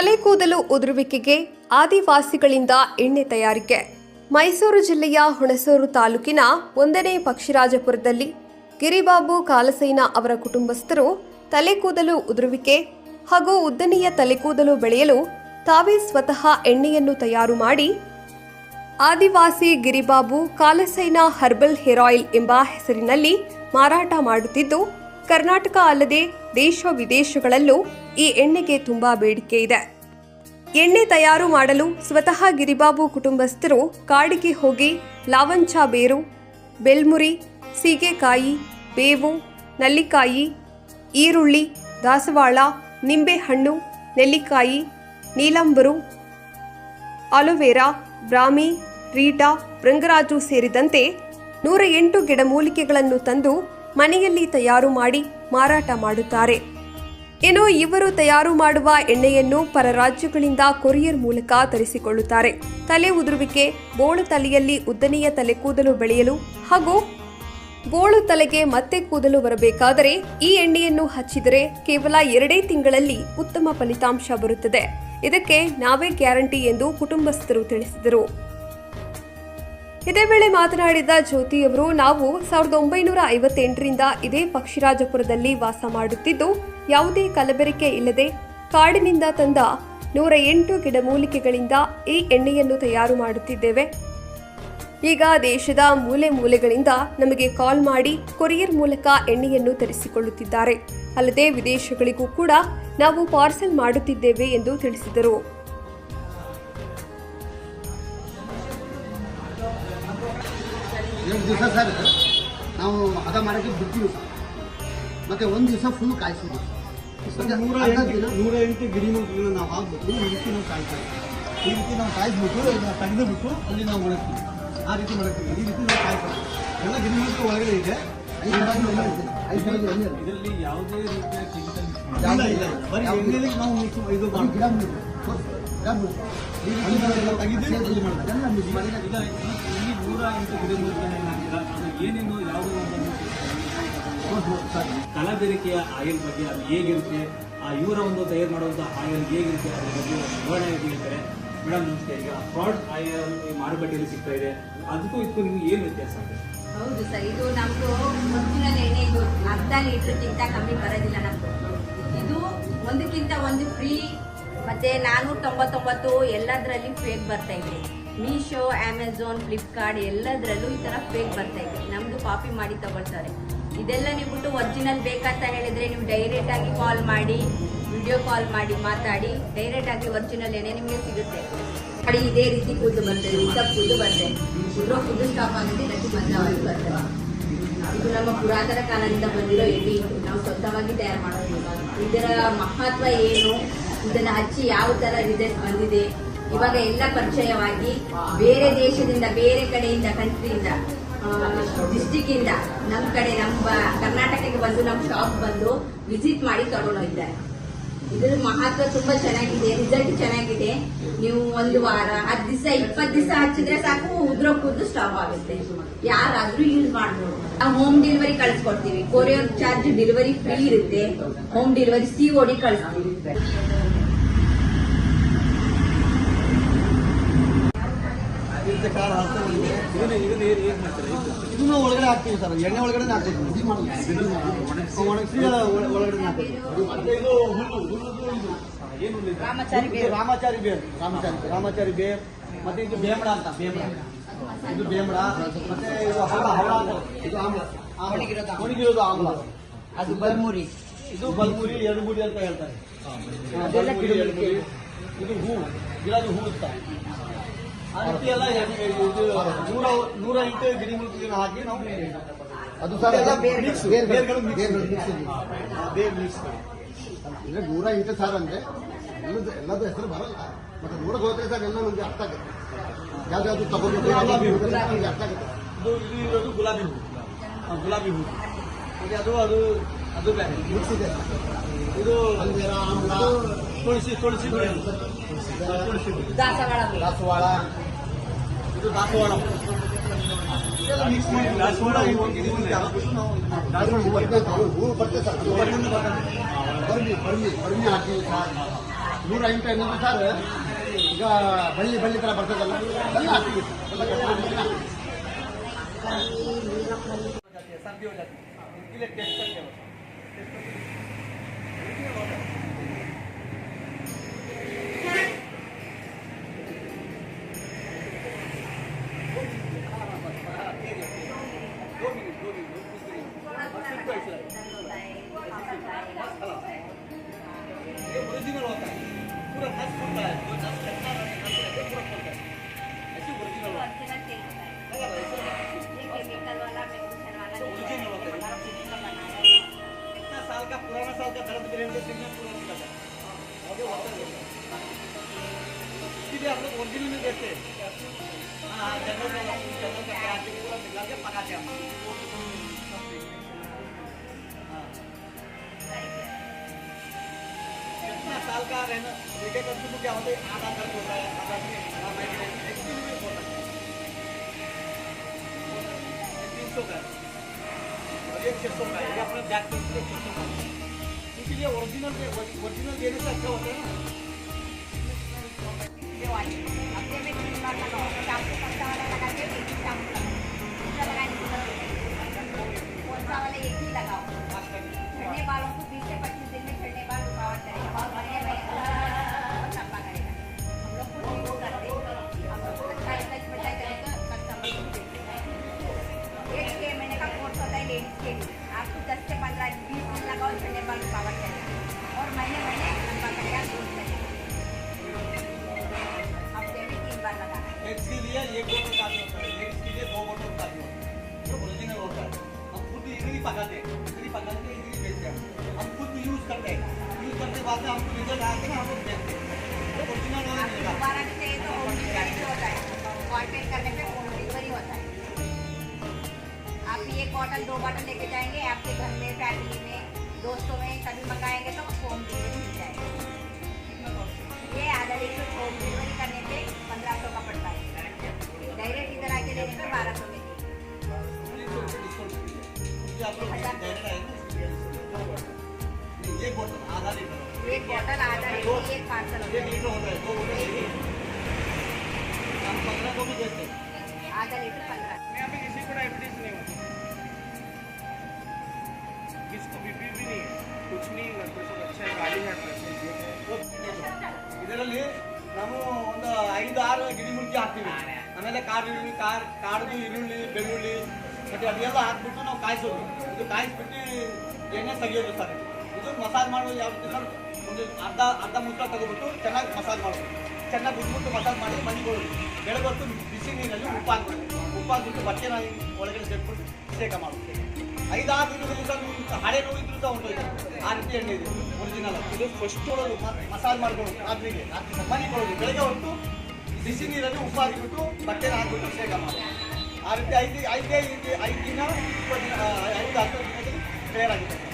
ತಲೆ ಕೂದಲು ಉದುರುವಿಕೆಗೆ ಆದಿವಾಸಿಗಳಿಂದ ಎಣ್ಣೆ ತಯಾರಿಕೆ. ಮೈಸೂರು ಜಿಲ್ಲೆಯ ಹುಣಸೂರು ತಾಲೂಕಿನ ಒಂದನೇ ಪಕ್ಷಿರಾಜಪುರದಲ್ಲಿ ಗಿರಿಬಾಬು ಕಾಲಸೈನ ಅವರ ಕುಟುಂಬಸ್ಥರು ತಲೆ ಕೂದಲು ಉದುರುವಿಕೆ ಹಾಗೂ ಉದ್ದನೆಯ ತಲೆ ಕೂದಲು ಬೆಳೆಯಲು ತಾವೇ ಸ್ವತಃ ಎಣ್ಣೆಯನ್ನು ತಯಾರು ಮಾಡಿ ಆದಿವಾಸಿ ಗಿರಿಬಾಬು ಕಾಲಸೈನ ಹರ್ಬಲ್ ಹೇರ್ ಆಯಿಲ್ ಎಂಬ ಹೆಸರಿನಲ್ಲಿ ಮಾರಾಟ ಮಾಡುತ್ತಿದ್ದು, ಕರ್ನಾಟಕ ಅಲ್ಲದೆ ದೇಶ ವಿದೇಶಗಳಲ್ಲೂ ಈ ಎಣ್ಣೆಗೆ ತುಂಬಾ ಬೇಡಿಕೆ ಇದೆ. ಎಣ್ಣೆ ತಯಾರು ಮಾಡಲು ಸ್ವತಃ ಗಿರಿಬಾಬು ಕುಟುಂಬಸ್ಥರು ಕಾಡಿಗೆ ಹೋಗಿ ಲಾವಂಚ ಬೇರು ಬೆಲ್ಮುರಿ ಸೀಗೆಕಾಯಿ, ಬೇವು, ನಲ್ಲಿಕಾಯಿ, ಈರುಳ್ಳಿ, ದಾಸವಾಳ, ನಿಂಬೆಹಣ್ಣು, ನೆಲ್ಲಿಕಾಯಿ, ನೀಲಂಬರು ಅಲೋವೆರಾ ಬ್ರಾಹ್ಮಿ, ರೀಟಾ, ರಂಗರಾಜು ಸೇರಿದಂತೆ ನೂರ ಎಂಟು ಗಿಡಮೂಲಿಕೆಗಳನ್ನು ತಂದು ಮನೆಯಲ್ಲಿ ತಯಾರು ಮಾಡಿ ಮಾರಾಟ ಮಾಡುತ್ತಾರೆ. ಇನ್ನು ಇವರು ತಯಾರು ಮಾಡುವ ಎಣ್ಣೆಯನ್ನು ಪರ ರಾಜ್ಯಗಳಿಂದ ಕೊರಿಯರ್ ಮೂಲಕ ತರಿಸಿಕೊಳ್ಳುತ್ತಾರೆ. ತಲೆ ಉದುರುವಿಕೆ, ಬೋಳು ತಲೆಯಲ್ಲಿ ಉದ್ದನೆಯ ತಲೆ ಕೂದಲು ಬೆಳೆಯಲು ಹಾಗೂ ಬೋಳು ತಲೆಗೆ ಮತ್ತೆ ಕೂದಲು ಬರಬೇಕಾದರೆ ಈ ಎಣ್ಣೆಯನ್ನು ಹಚ್ಚಿದರೆ ಕೇವಲ ಎರಡೇ ತಿಂಗಳಲ್ಲಿ ಉತ್ತಮ ಫಲಿತಾಂಶ ಬರುತ್ತದೆ. ಇದಕ್ಕೆ ನಾವೇ ಗ್ಯಾರಂಟಿ ಎಂದು ಕುಟುಂಬಸ್ಥರು ತಿಳಿಸಿದರು. ಇದೇ ವೇಳೆ ಮಾತನಾಡಿದ ಜ್ಯೋತಿಯವರು, ನಾವು ಸಾವಿರದ ಒಂಬೈನೂರ ಐವತ್ತೆಂಟರಿಂದ ಇದೇ ಪಕ್ಷಿರಾಜಪುರದಲ್ಲಿ ವಾಸ ಮಾಡುತ್ತಿದ್ದು ಯಾವುದೇ ಕಲಬೆರಕೆ ಇಲ್ಲದೆ ಕಾಡಿನಿಂದ ತಂದ ನೂರ ಎಂಟು ಗಿಡಮೂಲಿಕೆಗಳಿಂದ ಈ ಎಣ್ಣೆಯನ್ನು ತಯಾರು ಮಾಡುತ್ತಿದ್ದೇವೆ. ಈಗ ದೇಶದ ಮೂಲೆ ಮೂಲೆಗಳಿಂದ ನಮಗೆ ಕಾಲ್ ಮಾಡಿ ಕೊರಿಯರ್ ಮೂಲಕ ಎಣ್ಣೆಯನ್ನು ತರಿಸಿಕೊಳ್ಳುತ್ತಿದ್ದಾರೆ. ಅಲ್ಲದೆ ವಿದೇಶಗಳಿಗೂ ಕೂಡ ನಾವು ಪಾರ್ಸೆಲ್ ಮಾಡುತ್ತಿದ್ದೇವೆ ಎಂದು ತಿಳಿಸಿದರು. ಎರಡು ಸರ್ ನಾವು ಹದ ಮಾಡೋಕ್ಕೆ ಬಿಡ್ತೀವಿ ಸರ್. ಮತ್ತೆ ಒಂದು ದಿವಸ ಫುಲ್ ಕಾಯಿಸೋದು ಮತ್ತೆ ನೂರ ಎಂಟು ದಿನ. ನೂರ ಎಂಟು ಗಿರಿಮೂಲಿಕೆಗಳನ್ನ ನಾವು ಹಾಕ್ಬಿಟ್ಟು ಈ ರೀತಿ ನಾವು ಕಾಯ್ತೀವಿ ಈ ರೀತಿ ನಾವು ಕಾಯಿಸ್ಬಿಟ್ಟು ಇದನ್ನ ತೆಗೆದುಬಿಟ್ಟು ಅಲ್ಲಿ ನಾವು ಒಣಗ್ತೀವಿ. ಆ ರೀತಿ ಮಾಡ್ತೀವಿ ಈ ರೀತಿ ನಾವು ಕಾಯ್ತೀವಿ ಎಲ್ಲ ಗಿರಿಮೂಲಿಕೆ ಒಳಗಡೆ ಇದೆ. ಐದು ಬಾರಿ ಇದೆ. ಐದು ಬಾರಿ ಇದೆ. ಇದರಲ್ಲಿ ಯಾವುದೇ ರೀತಿಯ ಕೆಮಿಕಲ್ ಇಲ್ಲ ಇಲ್ಲ. ಬರೀ ಎಣ್ಣೆಲಿ ನಾವು ಮಿಕ್ಸ್ ಇದು ಗಿಡ ತೆಗೆದು ಇಲ್ಲಿ ನೂರ ಎಂಟು ಏನೇನು ಯಾವುದೋ ಕಲಬೆರಕೆಯ ಆಯಿಲ್ ಬಗ್ಗೆ ಅದು ಹೇಗಿರುತ್ತೆ, ಆ ಇವರ ಒಂದು ತಯಾರು ಮಾಡುವಂಥ ಆಯಿಲ್ ಹೇಗಿರುತ್ತೆ, ಅದ್ರ ಬಗ್ಗೆ ವಿವರಣೆ ಹೇಳ್ತಾರೆ ಮೇಡಮ್, ನಮಸ್ತೆ. ಈಗ ಫ್ರಾಡ್ ಆಯಿಲ್ ಮಾರುಕಟ್ಟೆಯಲ್ಲಿ ಸಿಗ್ತಾ ಇದೆ. ಅದಕ್ಕೂ ಇದಕ್ಕೂ ನಿಮ್ಗೆ ಏನು ವ್ಯತ್ಯಾಸ ಆಗಿದೆ ಹೌದು ಸರ್, ಇದು ನಮ್ದು ಒರಿಜಿನಲ್ ಎಣ್ಣೆ ಇದು ಅರ್ಧ ಲೀಟರ್ಗಿಂತ ಕಮ್ಮಿ ಬರೋದಿಲ್ಲ ನಮ್ದು. ಇದು ಒಂದಕ್ಕಿಂತ ಒಂದು ಫ್ರೀ ಮತ್ತೆ ನಾನೂರ ತೊಂಬತ್ತೊಂಬತ್ತು ಎಲ್ಲದರಲ್ಲಿ ಫೇಕ್ ಬರ್ತಾ ಇದೆ. ಮೀಶೋ ಅಮೆಝಾನ್ ಫ್ಲಿಪ್ಕಾರ್ಟ್ ಎಲ್ಲದರಲ್ಲೂ ಈ ಥರ ಫೇಕ್ ಬರ್ತಾ ಇದೆ. ನಮ್ದು ಕಾಪಿ ಮಾಡಿ ತಗೊಳ್ತಾರೆ. ಇದೆಲ್ಲ ನೀವು ಬಿಟ್ಟು ಒರಿಜಿನಲ್ ಬೇಕಂತ ಹೇಳಿದ್ರೆ ನೀವು ಡೈರೆಕ್ಟ್ ಆಗಿ ಕಾಲ್ ಮಾಡಿ ವಿಡಿಯೋ ಕಾಲ್ ಮಾಡಿ ಮಾತಾಡಿ ಡೈರೆಕ್ಟ್ ಆಗಿ ಒರಿಜಿನಲ್ ಏನೇ ನಿಮಗೆ ಸಿಗುತ್ತೆ. ಕಡೆ ಇದೇ ರೀತಿ ಕೂದಲು ಬರ್ತದೆ ಉದ್ದ ಕೂದಲು ಬರ್ತದೆ ಉದ್ರೋ ಕೂದಲು ಸ್ಟಾಪ್ ಆಗುತ್ತೆ ಇದಕ್ಕೆ ಬದಲಾವಣೆ ಬರ್ತದೆ. ಇದು ನಮ್ಮ ಪುರಾತನ ಕಾಲದಿಂದ ಬಂದಿರೋ ಎಡಿ ನಾವು ಸ್ವಂತವಾಗಿ ತಯಾರು ಮಾಡೋದು ಇದರ ಮಹತ್ವ ಏನು? ಇದನ್ನ ಹಚ್ಚಿ ಯಾವ ತರ ರಿಸಲ್ಟ್ ಬಂದಿದೆ? ಇವಾಗ ಎಲ್ಲ ಪರಿಚಯವಾಗಿ ಬೇರೆ ದೇಶದಿಂದ, ಬೇರೆ ಕಡೆಯಿಂದ ಕಂಟ್ರಿಯಿಂದ ಡಿಸ್ಟಿಕ್ ಇಂದ ನಮ್ಮ ಕಡೆ ನಮ್ಮ ಕರ್ನಾಟಕಕ್ಕೆ ಬಂದು ನಮ್ಮ ಶಾಪ್ ಬಂದು ವಿಸಿಟ್ ಮಾಡಿ ತಗೊಂಡೋಗಿದ್ದಾರೆ. ಇದ್ರ ಮಹತ್ವ ತುಂಬಾ ಚೆನ್ನಾಗಿದೆ ರಿಸಲ್ಟ್ ಚೆನ್ನಾಗಿದೆ. ನೀವು ಒಂದು ವಾರ, ಹತ್ತು ದಿವಸ, ಇಪ್ಪತ್ತು ದಿವಸ ಹಚ್ಚಿದ್ರೆ ಸಾಕು ಉದ್ರೋ ಕೂದಲು ಸ್ಟಾಪ್ ಆಗುತ್ತೆ. ಯಾರಾದ್ರೂ ಯೂಸ್ ಮಾಡ್ಬೋದು. ನಾವು ಹೋಮ್ ಡೆಲಿವರಿ ಕಳಿಸ್ಕೊಡ್ತೀವಿ. ಕೊರಿಯರ್ ಚಾರ್ಜ್ ಡೆಲಿವರಿ ಫ್ರೀ ಇರುತ್ತೆ. Home delivery C O D ಕಳಿಸ್ತೀವಿ. ಇದನ್ನ ಏನು ಏನು ಇದು ಇದನ್ನ ಒಳಗಡೆ ಹಾಕ್ತೀವಿ ಸರ್. ಎಣ್ಣೆ ಒಳಗಡೆ ಹಾಕ್ತೀವಿ ಬಿಸಿ ಒಣಗಿಸಿ ಒಳಗಡೆ ಹಾಕ್ತೀವಿ ರಾಮಚಾರಿ ಇದು ರಾಮಾಚಾರಿ ಬೇರ್ ರಾಮಾಚಾರಿ ರಾಮಾಚಾರಿ ಬೇರ್ ಮತ್ತೆ ಇದು ಬೇಮಡ ಅಂತ ಬೇಮಡ. ಇದು ಬೇಮಡ. ಮತ್ತೆ ಇದು ಹವಳ ಹವಳ ಇದು ಆಮ್ಲ. ಒಣಗಿರೋದು ಆಮ್ಲ ಅದು ಬಲ್ಮುರಿ. ಇದು ಬಲ್ಮುರಿ ಎರಡು ಮುಡಿ ಅಂತ ಹೇಳ್ತಾರೆ. ಇದು ಹೂ. ಗಿಡದ ಹೂ ಅಂತ ಎಲ್ಲ ಎಣ್ಣೆ- ಇದು ನೂರ ನೂರ ಎಂಟು ಹಾಕಿ ನಾವು ಅದು ಸರ್ ಇದೆಲ್ಲ ಬೇರ್ಗಳು. ಬೇರ್ ಮಿಕ್ಸ್ ನೂರ ಎಂಟು ಸಾವಿರ ಅಂದ್ರೆ ಎಲ್ಲದು ಎಲ್ಲದು ಹೆಸರು ಬರಲ್ಲ. ಮತ್ತೆ ನೂರ ಹೋದ್ರೆ ಸರ್ ಎಲ್ಲ ನಮ್ಗೆ ಅರ್ಥ ಆಗುತ್ತೆ. ಯಾವ್ದಾದ್ರು ನಮ್ಗೆ ಅರ್ಥ ಆಗುತ್ತೆ. ಇದು ಇದು ಇರೋದು ಗುಲಾಬಿ ಹೂ. ಗುಲಾಬಿ ಹೂ. ಅದು ಅದು ಅದು ಬೇರೆ ಮಿಕ್ಸ್ ಇದೆ ಇದು ಅಲ್ವೇರ ಆಮ್ಲ ತುಳಸಿ ತುಳಸಿ ಬೇರು. ತುಳಸಿ ಬೇರು. ದಾಸವಾಳ ಬೇರು. ದಾಸವಾಳ ಇದು ದಾಸವಾಳ ಇದೆಲ್ಲ ಮಿಕ್ಸ್ ಮಾಡಿ ದಾಸವಾಳ ಇವು ಗಿಡಮೂಲಿಕೆ ಹಾಕ್ಬಿಟ್ಟು ನಾವು ಇದು ಮಾಡ್ತೀವಿ. ದಾಸವಾಳ ಹೂ ಬರ್ತದೆ ಸರ್, ಹೂ ಬರ್ತದೆ ಸರ್ ಅದು ಹೊರಗಿಂದ ಬರ್ತದೆ. ಬರ್ಮಿ ಬರ್ಮಿ ಬರ್ಮಿ ಹಾಕಿ ಸರ್ ನೂರ ಎಂಟು ಎಣ್ಣೆ ಸರ್ ಈಗ ಬಳ್ಳಿ ಬಳ್ಳಿ ಥರ ಬರ್ತದಲ್ಲ ಎಲ್ಲ ಹಾಕ್ತೀವಿ ಎಲ್ಲ ಕಟ್ಟಿ ಹಾಕ್ತೀವಿ. जाती है सर्दी हो जाती है इनके लिए टेस्ट करके बस दो मिनट दो मिनट दो मिनट बस इसको ऐसे ये ओरिजिनल होता है पूरा फर्स्ट होता है का पुराना साल का के सिग्नल पूरा निकलता है। आगे वाटर इसलिए हम लोग ओरिजिनल में देते हैं। हाँ जंगल में जंगल का प्याज के पूरा मिला के पकाते हैं हाँ। कितना साल का रहना बेटे का तो क्या होता है, आधा दर्द होता है, आधा आधा माइग्रेन एक में होता है। तीन सौ का और एक छह सौ का ये अपने बैक पेन के लिए सौ का। इसीलिए ओरिजिनल ओरिजिनल देने से अच्छा होता है ना पकाते हैं। ही हैं बेचते हैं। हम खुद यूज़ करते हैं। यूज़ करने के बाद में हमको रिज़ल्ट आके ना हम लोग बेचते हैं ओरिजिनल होना मिलेगा। दोबारा भी चाहिए तो होम डिलीवरी होता है। कॉल करने पे होम डिलीवरी होता है। आप ये बॉटल दो बॉटल लेके जाएँगे आपके घर में फैमिली में दोस्तों में कभी मंगाएँगे तो होम डिलीवरी मिल जाएगा। ये आधा लीटर होम डिलीवरी करने पे पंद्रह सौ का पड़ता है। डायरेक्ट इधर आके लेने पे बारह सौ एक बोतल आधा लीटर एक बॉटल आधा लीटर एक पार्सल एक लीटर होता है दो बोतल एक लीटर हम पंद्रह को भी देते हैं आधा लीटर पंद्रह यहाँ पे किसी को डायबिटीज नहीं होती किसको बीपी भी नहीं है कुछ नहीं लगता सब अच्छा है गाड़ी है ಇದರಲ್ಲಿ ನಾವು ಒಂದು ಐದು ಆರು ಗಿಡಮೂಲಿಕೆ ಹಾಕ್ತೀವಿ ಆಮೇಲೆ ಕಾಡು ಈರುಳ್ಳಿ ಕಾರ್ ಕಾಡ್ದು ಈರುಳ್ಳಿ ಬೆಳ್ಳುಳ್ಳಿ ಮತ್ತೆ ಅದೆಲ್ಲ ಹಾಕ್ಬಿಟ್ಟು ನಾವು ಕಾಯಿಸೋದು. ಇದು ಕಾಯಿಸ್ಬಿಟ್ಟು ಎಣ್ಣೆ ತೆಗಿಯೋದು ಸರ್. ಇದು ಮಸಾಜ್ ಮಾಡೋದು ಯಾವ ರೀತಿ ಸರ್? ಒಂದು ಅರ್ಧ ಅರ್ಧ ಮುದ್ದ ತಗೊಬಿಟ್ಟು ಚೆನ್ನಾಗಿ ಮಸಾಜ್ ಮಾಡೋದು. ಚೆನ್ನಾಗಿ ಬಿಟ್ಬಿಟ್ಟು ಮಸಾಜ್ ಮಾಡಿ ಮನೆಗಳು ಹೊತ್ತು ಬಿಸಿ ನೀರಲ್ಲಿ ಉಪ್ಪು ಹಾಕ್ಬೇಕು ಉಪ್ಪು ಹಾಕ್ಬಿಟ್ಟು ಬಟ್ಟೆನ ಒಳಗಡೆ ಸೇರ್ಬಿಟ್ಟು ಶೇಕ ಮಾಡೋದು. ಐದಾರು ದಿನದಲ್ಲಿ ಸರ್ ಹಳೆ ನೋವು ಇದ್ರೂ ಸಹ ಹೊಂಟೋಯ್ತು ಆ ರೀತಿ ಎಣ್ಣೆ ಇದೆ ಒರಿಜಿನಲ್ ಇದು ಫಸ್ಟ್ ಕೊಡೋದು ಮಸಾಜ್ ಮಾಡ್ಕೊಳ್ಳೋದು. ರಾತ್ರಿಗೆ, ರಾತ್ರಿ ಮನೆ ಕೊಡೋದು ಬೆಳಗ್ಗೆ ಹೊತ್ತು ಬಿಸಿ ನೀರಲ್ಲಿ ಉಪ್ಪು ಹಾಕಿಬಿಟ್ಟು ಬಟ್ಟೆನ ಹಾಕ್ಬಿಟ್ಟು ಶೇಕ ಮಾಡೋದು. ಆ ರೀತಿ ಐದು ಐದೇ ಐದು ಐದು ದಿನ ಇಪ್ಪತ್ತು ದಿನ ಆ,